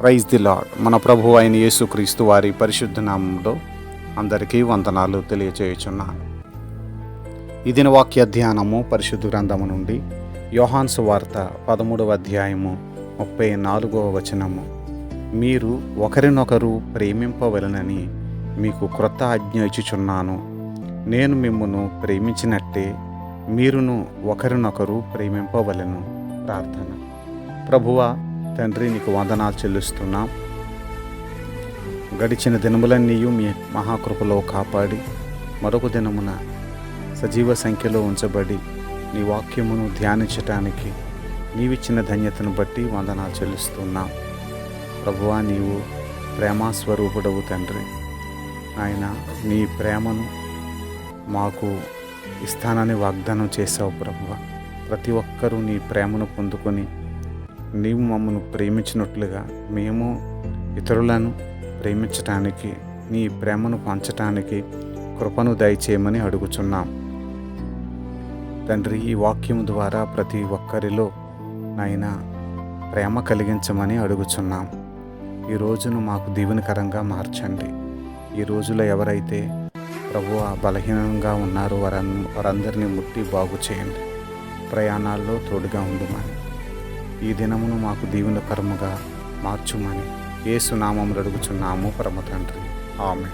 Praise the lord మన ప్రభు అయిన యేసుక్రీస్తు వారి పరిశుద్ధ నామంలో అందరికీ వందనాలు తెలియచేయుచున్నాను ఇదిన వాక్య ధ్యానము పరిశుద్ధ గ్రంథము నుండి యోహాన్స్ వార్త పదమూడవ అధ్యాయము ముప్పై నాలుగవ వచనము. మీరు ఒకరినొకరు ప్రేమింపవలనని మీకు క్రొత్త ఆజ్ఞ ఇచ్చుచున్నాను. నేను మిమ్మను ప్రేమించినట్టే మీరును ఒకరినొకరు ప్రేమింపవలను. ప్రార్థన. ప్రభువా తండ్రి నీకు వందనాలు చెల్లిస్తున్నాం. గడిచిన దినములన్నీయు మీ మహాకృపలో కాపాడి మరొక దినమున సజీవ సంఖ్యలో ఉంచబడి నీ వాక్యమును ధ్యానించటానికి నీవిచ్చిన ధన్యతను బట్టి వందనాలు చెల్లిస్తున్నాం. ప్రభువా నీవు ప్రేమాస్వరూపుడవు తండ్రి. ఆయన నీ ప్రేమను మాకు ఇస్తానని వాగ్దానం చేశావు ప్రభువ. ప్రతి ఒక్కరూ నీ ప్రేమను పొందుకొని నీవు మమ్మను ప్రేమించినట్లుగా మేము ఇతరులను ప్రేమించటానికి నీ ప్రేమను పంచటానికి కృపను దయచేయమని అడుగుచున్నాం. తండ్రి ఈ వాక్యం ద్వారా ప్రతి ఒక్కరిలో నాయన ప్రేమ కలిగించమని అడుగుచున్నాం. ఈ రోజును మాకు దీవెనకరంగా మార్చండి. ఈ రోజులో ఎవరైతే ప్రభు బలహీనంగా ఉన్నారో వారందరినీ ముట్టి బాగు చేయండి ప్రయాణాల్లో తోడుగా ఉండుమని. ఈ దినమును మాకు దీవెనకరముగా మార్చుమని ఏసునామములు అడుగుచున్నాము పరమ తండ్రి. ఆమె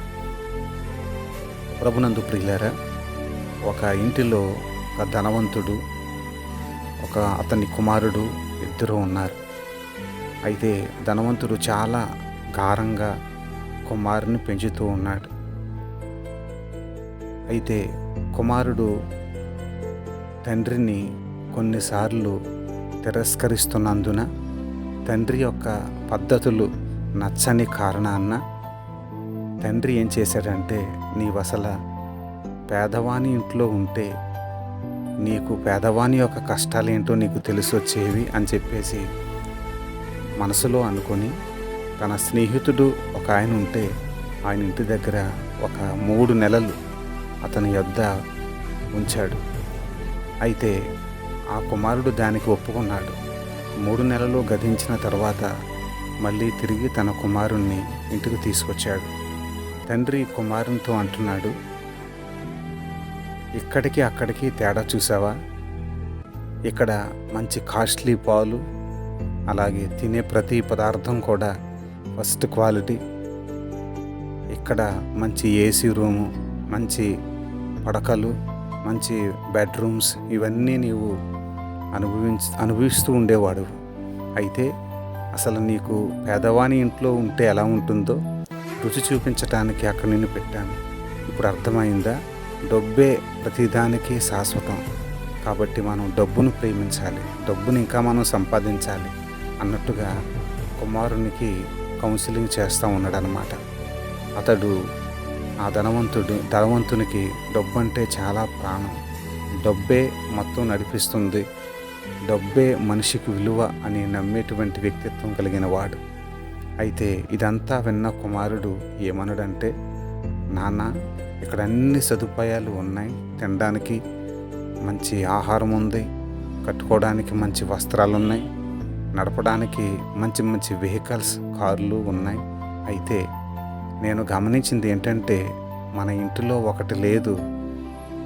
ప్రభునందు ప్రియులారా ఒక ఇంటిలో ఒక ధనవంతుడు ఒక అతని కుమారుడు ఇద్దరు ఉన్నారు. అయితే ధనవంతుడు చాలా గారంగా కుమారుని పెంచుతూ ఉన్నాడు. అయితే కుమారుడు తండ్రిని కొన్నిసార్లు తిరస్కరిస్తున్నందున తండ్రి యొక్క పద్ధతులు నచ్చని కారణాన్న తండ్రి ఏం చేశాడంటే నీవు అసలు పేదవాని ఇంట్లో ఉంటే నీకు పేదవాని యొక్క కష్టాలేంటో నీకు తెలిసి వచ్చేవి అని చెప్పేసి మనసులో అనుకొని తన స్నేహితుడు ఒక ఆయన ఉంటే ఆయన ఇంటి దగ్గర ఒక మూడు నెలలు అతని యొద్ద ఉంచాడు. అయితే ఆ కుమారుడు దానికి ఒప్పుకున్నాడు. మూడు నెలలు గతించిన తర్వాత మళ్ళీ తిరిగి తన కుమారుణ్ణి ఇంటికి తీసుకొచ్చాడు. తండ్రి కుమారునితో అంటున్నాడు ఇక్కడికి అక్కడికి తేడా చూసావా ఇక్కడ మంచి కాస్ట్లీ పాలు అలాగే తినే ప్రతి పదార్థం కూడా ఫస్ట్ క్వాలిటీ. ఇక్కడ మంచి ఏసీ రూము మంచి పడకలు మంచి బెడ్రూమ్స్ ఇవన్నీ నీవు అనుభవించ అనుభవిస్తూ ఉండేవాడు. అయితే అసలు నీకు పేదవాని ఇంట్లో ఉంటే ఎలా ఉంటుందో రుచి చూపించటానికి అక్కడ నిన్ను పెట్టాను. ఇప్పుడు అర్థమైందా? డబ్బే ప్రతిదానికి శాశ్వతం. కాబట్టి మనం డబ్బును ప్రేమించాలి డబ్బును ఇంకా మనం సంపాదించాలి అన్నట్టుగా కుమారునికి కౌన్సిలింగ్ చేస్తూ ఉన్నాడనమాట అతడు ఆ ధనవంతుడు ధనవంతునికి డబ్బు అంటే చాలా ప్రాణం. డబ్బే మొత్తం నడిపిస్తుంది. డబ్బే మనిషికి విలువ అని నమ్మేటువంటి వ్యక్తిత్వం కలిగిన వాడు. అయితే ఇదంతా విన్న కుమారుడు ఏమన్నాడంటే నాన్న ఇక్కడ అన్ని సదుపాయాలు ఉన్నాయి. తినడానికి మంచి ఆహారం ఉంది. కట్టుకోవడానికి మంచి వస్త్రాలు ఉన్నాయి నడపడానికి మంచి మంచి వెహికల్స్ కార్లు ఉన్నాయి. అయితే నేను గమనించింది ఏంటంటే మన ఇంటిలో ఒకటి లేదు.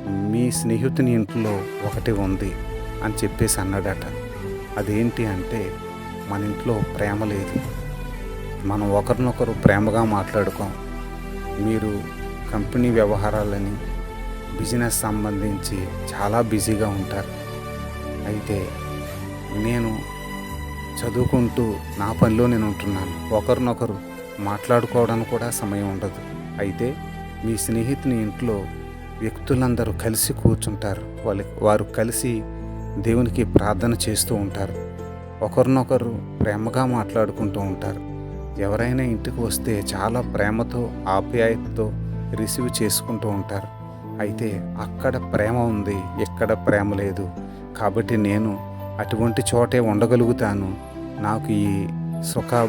మీ స్నేహితుని ఇంట్లో ఒకటి ఉంది. అని చెప్పేసి అన్నాడట. అదేంటి అంటే మన ఇంట్లో ప్రేమ లేదు. మనం ఒకరినొకరు ప్రేమగా మాట్లాడుకోం. మీరు కంపెనీ వ్యవహారాలని బిజినెస్ సంబంధించి చాలా బిజీగా ఉంటారు. అయితే నేను చదువుకుంటూ నా పనిలో నేను ఉంటున్నాను. ఒకరినొకరు మాట్లాడుకోవడానికి కూడా సమయం ఉండదు. అయితే మీ స్నేహితుని ఇంట్లో వ్యక్తులందరూ కలిసి కూర్చుంటారు. వాళ్ళకి వారు కలిసి దేవునికి ప్రార్థన చేస్తూ ఉంటారు. ఒకరినొకరు ప్రేమగా మాట్లాడుకుంటూ ఉంటారు. ఎవరైనా ఇంటికి వస్తే చాలా ప్రేమతో ఆప్యాయతతో రిసీవ్ చేసుకుంటూ ఉంటారు. అయితే అక్కడ ప్రేమ ఉంది ఎక్కడ ప్రేమ లేదు. కాబట్టి నేను అటువంటి చోటే ఉండగలుగుతాను. నాకు ఈ సుఖ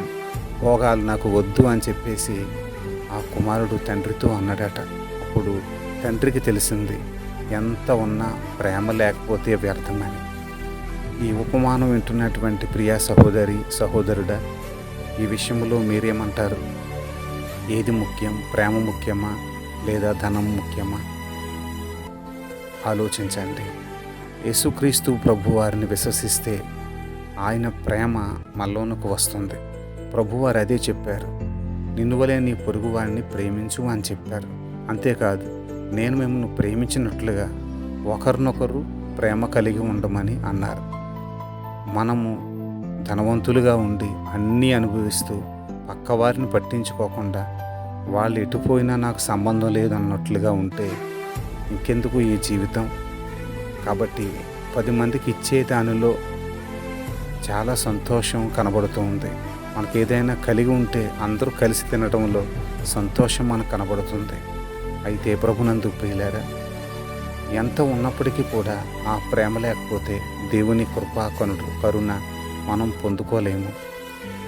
భోగాలు నాకు వద్దు అని చెప్పేసి ఆ కుమారుడు తండ్రితో అన్నాడట. అప్పుడు తండ్రికి తెలిసింది ఎంత ఉన్నా ప్రేమ లేకపోతే వ్యర్థమని. ఈ ఉపమానం వింటున్నటువంటి ప్రియా సహోదరి సహోదరుడా ఈ విషయంలో మీరేమంటారు? ఏది ముఖ్యం? ప్రేమ ముఖ్యమా? లేదా ధనం ముఖ్యమా? ఆలోచించండి. యేసుక్రీస్తు ప్రభువారిని విశ్వసిస్తే ఆయన ప్రేమ మనలోనికి వస్తుంది. ప్రభువారు అదే చెప్పారు. నిన్నువలే నీ పొరుగు వారిని ప్రేమించు అని చెప్పారు. అంతేకాదు నేను మిమ్మల్ని ప్రేమించినట్లుగా ఒకరినొకరు ప్రేమ కలిగి ఉండమని అన్నారు. మనము ధనవంతులుగా ఉండి అన్నీ అనుభవిస్తూ పక్కవారిని పట్టించుకోకుండా వాళ్ళు ఎటుపోయినా నాకు సంబంధం లేదు అన్నట్లుగా ఉంటే ఇంకెందుకు ఈ జీవితం? కాబట్టి పది మందికి ఇచ్చే దానిలో చాలా సంతోషం కనబడుతూ ఉంది. మనకి ఏదైనా కలిగి ఉంటే అందరూ కలిసి తినడంలో సంతోషం మనకు కనబడుతుంది. అయితే ప్రభునందు ప్రియులారా ఎంత ఉన్నప్పటికీ కూడా ఆ ప్రేమ లేకపోతే దేవుని కృపా కనుడు కరుణ మనం పొందుకోలేము.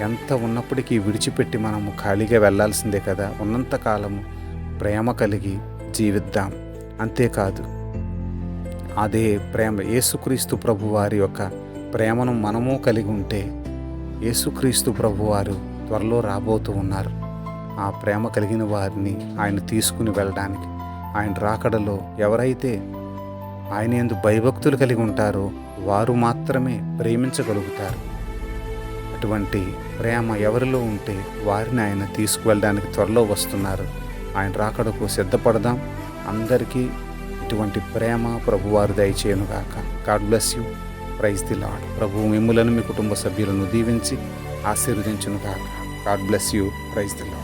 ఎంత ఉన్నప్పటికీ విడిచిపెట్టి మనము ఖాళీగా వెళ్ళాల్సిందే కదా ఉన్నంత కాలము ప్రేమ కలిగి జీవిద్దాం. అంతేకాదు అదే ప్రేమ యేసుక్రీస్తు ప్రభు వారి యొక్క ప్రేమను మనము కలిగి ఉంటే యేసుక్రీస్తు ప్రభు వారు త్వరలో రాబోతూ ఉన్నారు. ఆ ప్రేమ కలిగిన వారిని ఆయన తీసుకుని వెళ్ళడానికి ఆయన రాకడలో ఎవరైతే ఆయన ఎందు భయభక్తులు కలిగి ఉంటారో వారు మాత్రమే ప్రేమించగలుగుతారు. అటువంటి ప్రేమ ఎవరిలో ఉంటే వారిని ఆయన తీసుకువెళ్ళడానికి త్వరలో వస్తున్నారు. ఆయన రాకడకు సిద్ధపడదాం. అందరికీ ఇటువంటి ప్రేమ ప్రభువారు దయచేయను గాక. God bless you. Praise the Lord ప్రభు మిమ్ములను మీ కుటుంబ సభ్యులను దీవించి ఆశీర్వదించును గాక. God bless you. Praise the Lord